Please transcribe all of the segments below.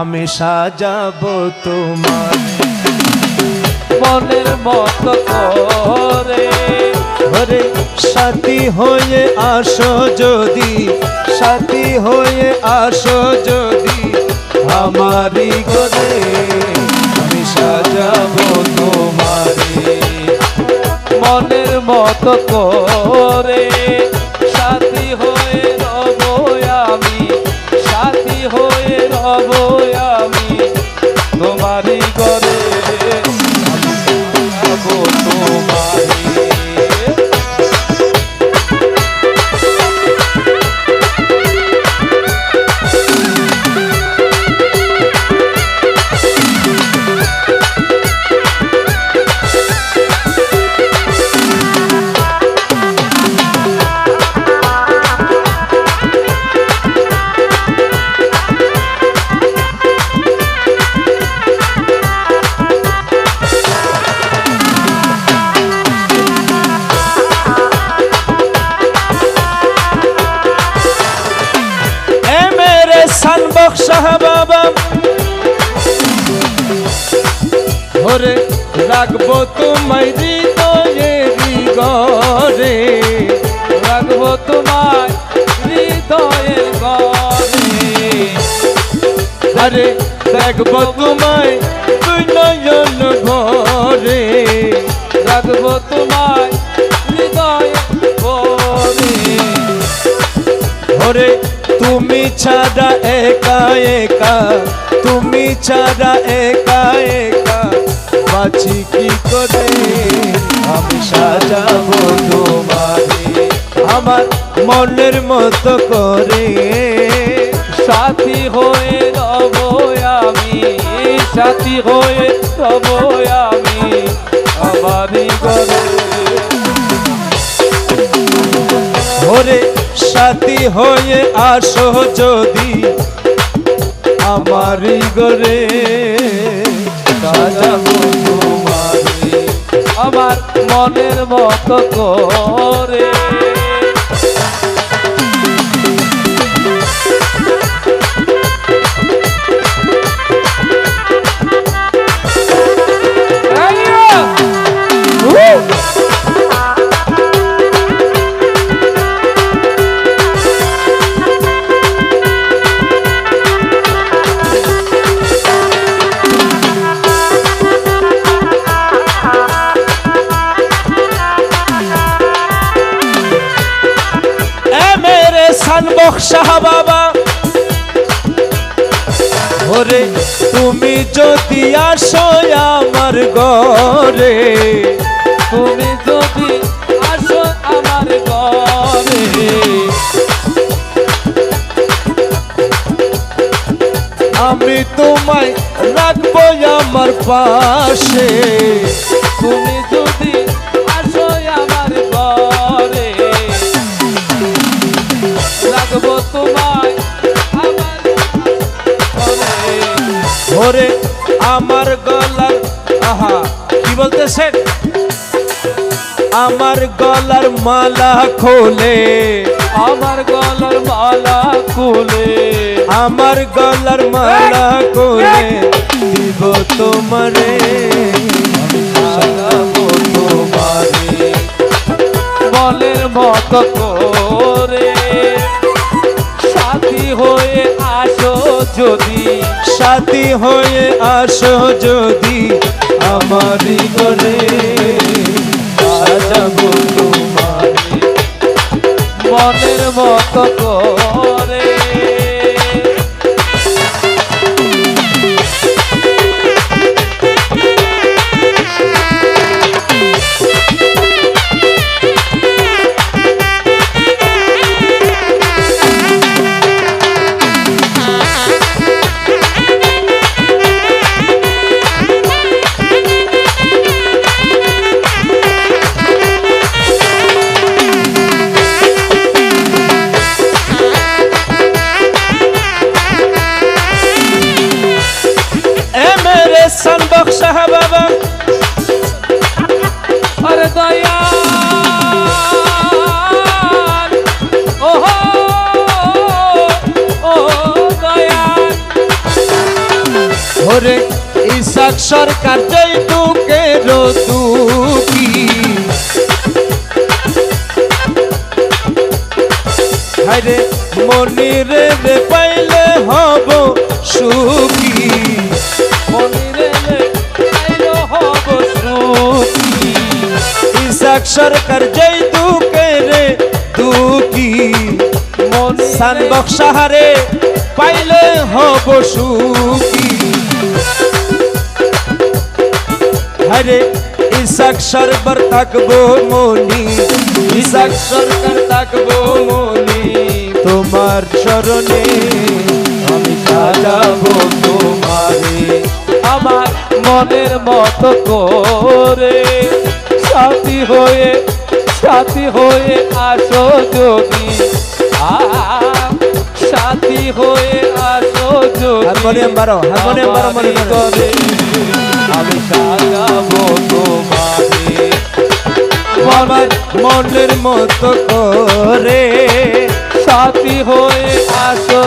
আমি সাজাবো তোমার মনের মত করে। ঘরে সাথী হয়ে আসো যদি, সাথী হয়ে আসো যদি, আমারই ঘরে আমি সাজাবো তোমারে মনের মত করে। সান বক্সা বাবা। ওরে রাখব তোমায় হৃদয়েরই ঘরে রাখব তোমায় হৃদয়ের ঘরে। আরে দেখব তোমায় নয়ন ভরে রাখব তোমায় হৃদয়ের ঘরে। ওরে তুমি ছাড়া একা একা, তুমি ছাড়া একা একা, বাঁচি কি করে? আমি সাজাবো তোমারে আমার মনের মতো করে। সাথী হয়ে রব আমি, সাথী হয়ে রব আমি আমারই ঘরে সাথী হয়ে আসো যদি আমারই গরে সাজাবো তোমারে আমার মনের মতো করে। সান বক্সা বাবা। ওরে তুমি যদি আসো আমার ঘরে, তুমি যদি আসো আমার ঘরে। আমি তোমায় রাখব আমার পাশে, তুমি যদি ওরে আমার গলার আহা কি বলতেছেন? আমার গলার মালা খোলে আমার গলার মালা খুলে। আমার গলার মালা খোলে দিব তোমারে তোমারে। মনের মতো করে সাথী হয়ে আসো যদি আমারই করে সাজাবো তোমারে। মনের মতো করে ওরে, ইসাক সরকার জয় তুকে রতুকি হায়রে, মনিরে রে পাইলে হব সুখী। মনিরে আইলো হব সুখী। ইসাক সরকার জয় তুকে রে দুকি মনিরে সান বক্সাহারে পাইলে হব সুখী। হরে, ইসাক সরবর থাকব মনি, ইসাক সরকার থাকব মনি। তোমার চরণে আমি সাজাবো তোমারে। আমার মনের মতো করে সাথী হয়ে সাথী হয়ে আসো যদি। সাথী হয়ে হারমোনিয়াম বারো, হারমোনিয়াম বারো, মনে করে। আমি সাজাবো তোমারে আমার মনের মতো করে সাথী হয়ে আসো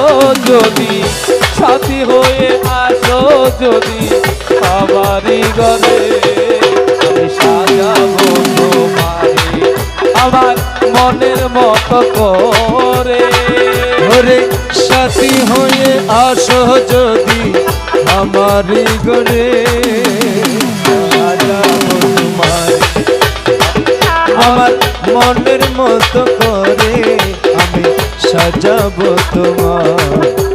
যদি সাথী হয়ে আসো যদি আমারই ঘরে। আমি সাজাবো তোমারে আমার মনের মতো করে। ওরে সাথী হয়ে আস যদি আমার গরে। আমার মনের মতো করে আমি সাজাবো তোমার